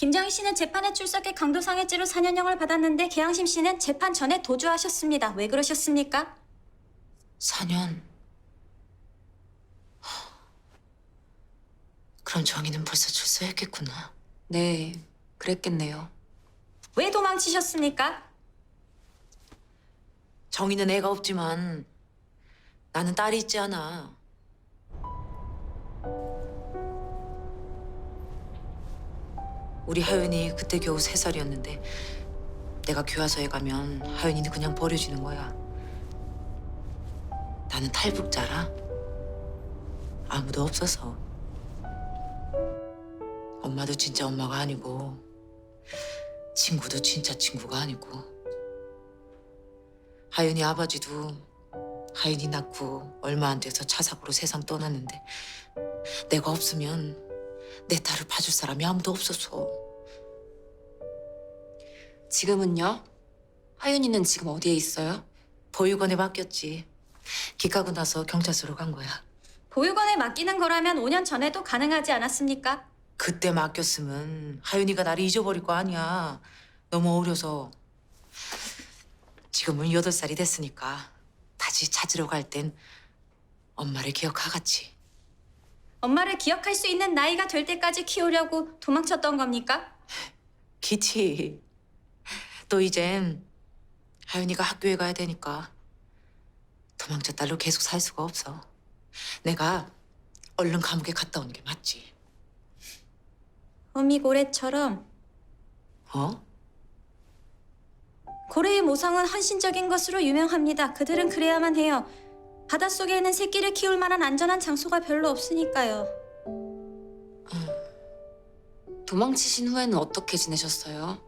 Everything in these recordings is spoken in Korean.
김정희 씨는 재판에 출석해 강도상해죄로 4년형을 받았는데 계양심 씨는 재판 전에 도주하셨습니다. 왜 그러셨습니까? 4년. 그럼 정희는 벌써 출소했겠구나. 네, 그랬겠네요. 왜 도망치셨습니까? 정희는 애가 없지만 나는 딸이 있지 않아. 우리 하윤이 그때 겨우 세 살이었는데 내가 교화소에 가면 하윤이는 그냥 버려지는 거야. 나는 탈북자라 아무도 없어서 엄마도 진짜 엄마가 아니고 친구도 진짜 친구가 아니고 하윤이 아버지도 하윤이 낳고 얼마 안 돼서 차 사고로 세상 떠났는데 내가 없으면 내 딸을 봐줄 사람이 아무도 없어서 지금은요? 하윤이는 지금 어디에 있어요? 보육원에 맡겼지. 기 까고 나서 경찰서로 간 거야. 보육원에 맡기는 거라면 5년 전에도 가능하지 않았습니까? 그때 맡겼으면 하윤이가 나를 잊어버릴 거 아니야. 너무 어려서. 지금은 여덟 살이 됐으니까 다시 찾으러 갈 땐 엄마를 기억하겠지. 엄마를 기억할 수 있는 나이가 될 때까지 키우려고 도망쳤던 겁니까? 기치. 또 이젠 하윤이가 학교에 가야 되니까 도망쳐 딸로 계속 살 수가 없어. 내가 얼른 감옥에 갔다 오는 게 맞지. 어미 고래처럼 어? 고래의 모성은 헌신적인 것으로 유명합니다. 그들은 그래야만 해요. 바닷속에는 새끼를 키울 만한 안전한 장소가 별로 없으니까요. 도망치신 후에는 어떻게 지내셨어요?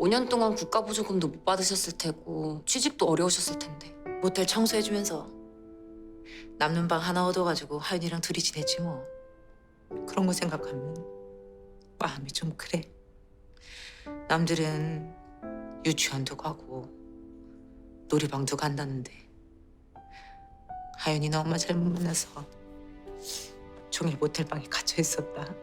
5년 동안 국가 보조금도 못 받으셨을 테고 취직도 어려우셨을 텐데. 모텔 청소해주면서 남는 방 하나 얻어가지고 하윤이랑 둘이 지냈지 뭐. 그런 거 생각하면 마음이 좀 그래. 남들은 유치원도 가고 놀이방도 간다는데 하윤이는 엄마 잘못 만나서 종일 모텔방에 갇혀 있었다.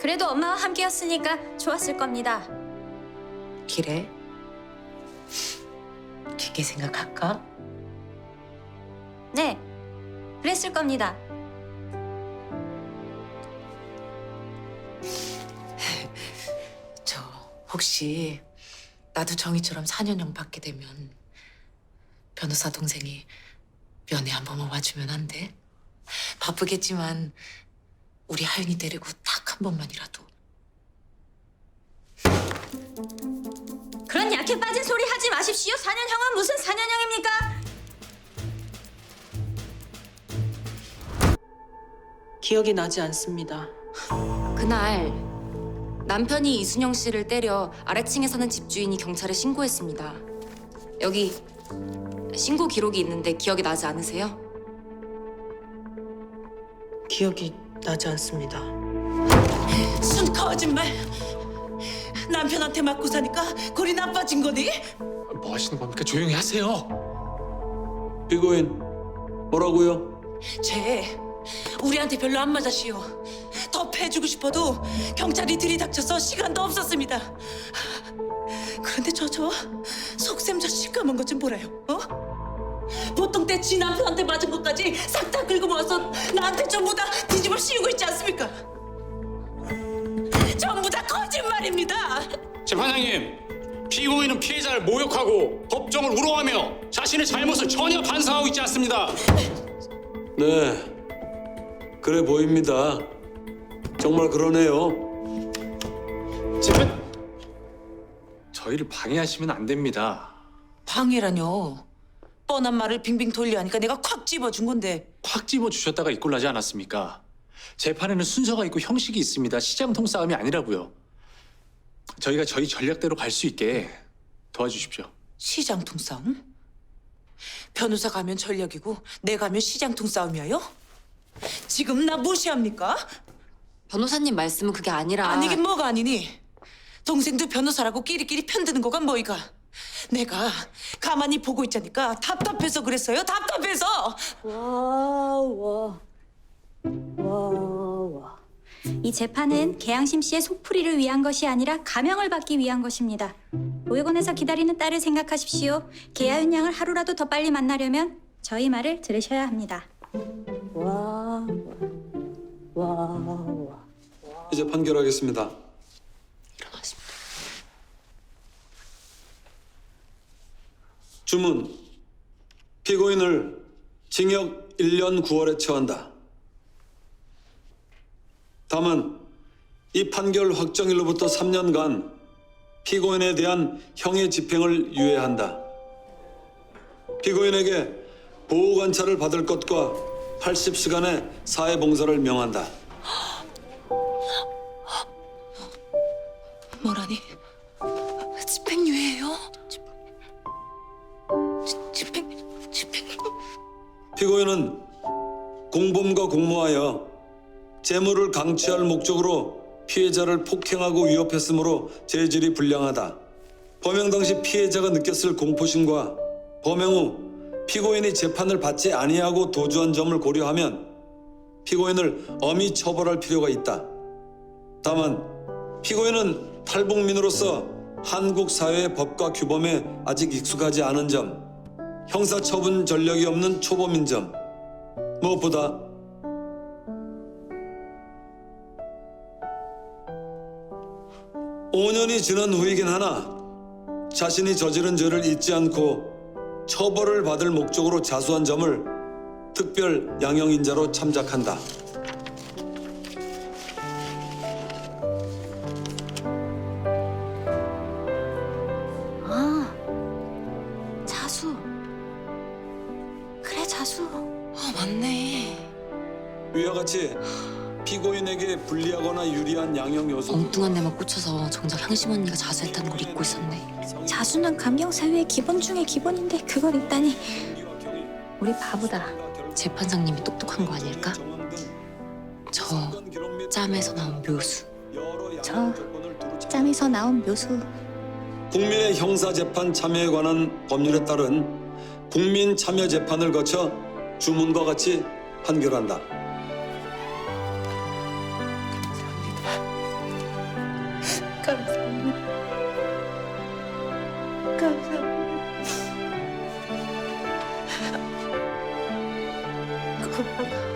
그래도 엄마와 함께였으니까 좋았을 겁니다. 길에 깊게 생각할까? 네, 그랬을 겁니다. 혹시 나도 정희처럼 4년형 받게 되면 변호사 동생이 면회 한 번만 와주면 안 돼? 바쁘겠지만 우리 하윤이 데리고 딱 한 번만이라도 그런 약해 빠진 소리 하지 마십시오. 4년형은 무슨 4년형입니까? 기억이 나지 않습니다. 그날 남편이 이순영 씨를 때려 아래층에 사는 집주인이 경찰에 신고했습니다. 여기 신고 기록이 있는데 기억이 나지 않으세요? 기억이 나지 않습니다. 순 거짓말. 남편한테 맞고 사니까 골이 나빠진 거니? 뭐 하시는 겁니까? 조용히 하세요. 피고인 뭐라고요? 쟤 우리한테 별로 안 맞아시오. 더 패주고 싶어도 경찰이 들이닥쳐서 시간도 없었습니다. 그런데 저 저 속셈 저 시꺼먼 것좀 보라요. 어? 보통 때 지 남편한테 맞은 것까지 싹 다 긁고 모아서 나한테 전부 다 뒤집어 씌우고 있지 않습니까? 전부 다 거짓말입니다. 재판장님, 피고인은 피해자를 모욕하고 법정을 우롱하며 자신의 잘못을 전혀 반성하고 있지 않습니다. 네 그래 보입니다 정말 그러네요 재판 저희를 방해하시면 안 됩니다. 방해라뇨. 뻔한 말을 빙빙 돌려 하니까 내가 콱 집어준 건데 확 집어 주셨다가 이꼴나지 않았습니까? 재판에는 순서가 있고 형식이 있습니다. 시장통 싸움이 아니라고요. 저희가 저희 전략대로 갈 수 있게 도와주십시오. 시장통 싸움? 변호사 가면 전략이고 내 가면 시장통 싸움이에요? 지금 나 무시합니까? 변호사님 말씀은 그게 아니라 아니긴 뭐가 아니니 동생도 변호사라고 끼리끼리 편드는 거가 뭐이가 내가 가만히 보고 있자니까 답답해서 그랬어요. 답답해서. 이 재판은 계양심 씨의 속풀이를 위한 것이 아니라 감형을 받기 위한 것입니다. 보육원에서 기다리는 딸을 생각하십시오. 계하윤 양을 하루라도 더 빨리 만나려면 저희 말을 들으셔야 합니다. 이제 판결하겠습니다. 일어나십니다. 주문. 피고인을 징역 1년 9월에 처한다. 다만 이 판결 확정일로부터 3년간 피고인에 대한 형의 집행을 유예한다. 피고인에게 보호 관찰을 받을 것과 80시간의 사회봉사를 명한다. 뭐라니? 집행유예요? 집- 집- 집행 집행 피고인은 공범과 공모하여 재물을 강취할 목적으로 피해자를 폭행하고 위협했으므로 재질이 불량하다. 범행 당시 피해자가 느꼈을 공포심과 범행 후 피고인이 재판을 받지 아니하고 도주한 점을 고려하면 피고인을 엄히 처벌할 필요가 있다. 다만 피고인은 탈북민으로서 한국 사회의 법과 규범에 아직 익숙하지 않은 점, 형사처분 전력이 없는 초범인 점 무엇보다 오년이 지난 후이긴 하나 자신이 저지른 죄를 잊지 않고 처벌을 받을 목적으로 자수한 점을 특별 양형인자로 참작한다. 아, 자수. 그래, 자수. 아 맞네. 위와 같이 피고인에게 불리하거나 유리한 양형 요소 엉뚱한 데만 꽂혀서 정작 향심 언니가 자수했다는 걸 잊고 있었네. 자수는 감경 사유의 기본 중에 기본인데 그걸 읽다니 우리 바보다. 재판장님이 똑똑한 거 아닐까? 저 짬에서 나온 묘수. 저 짬에서 나온 묘수. 국민의 형사재판 참여에 관한 법률에 따른 국민 참여 재판을 거쳐 주문과 같이 판결한다. 감사합니다. 감사합니다. 고마워.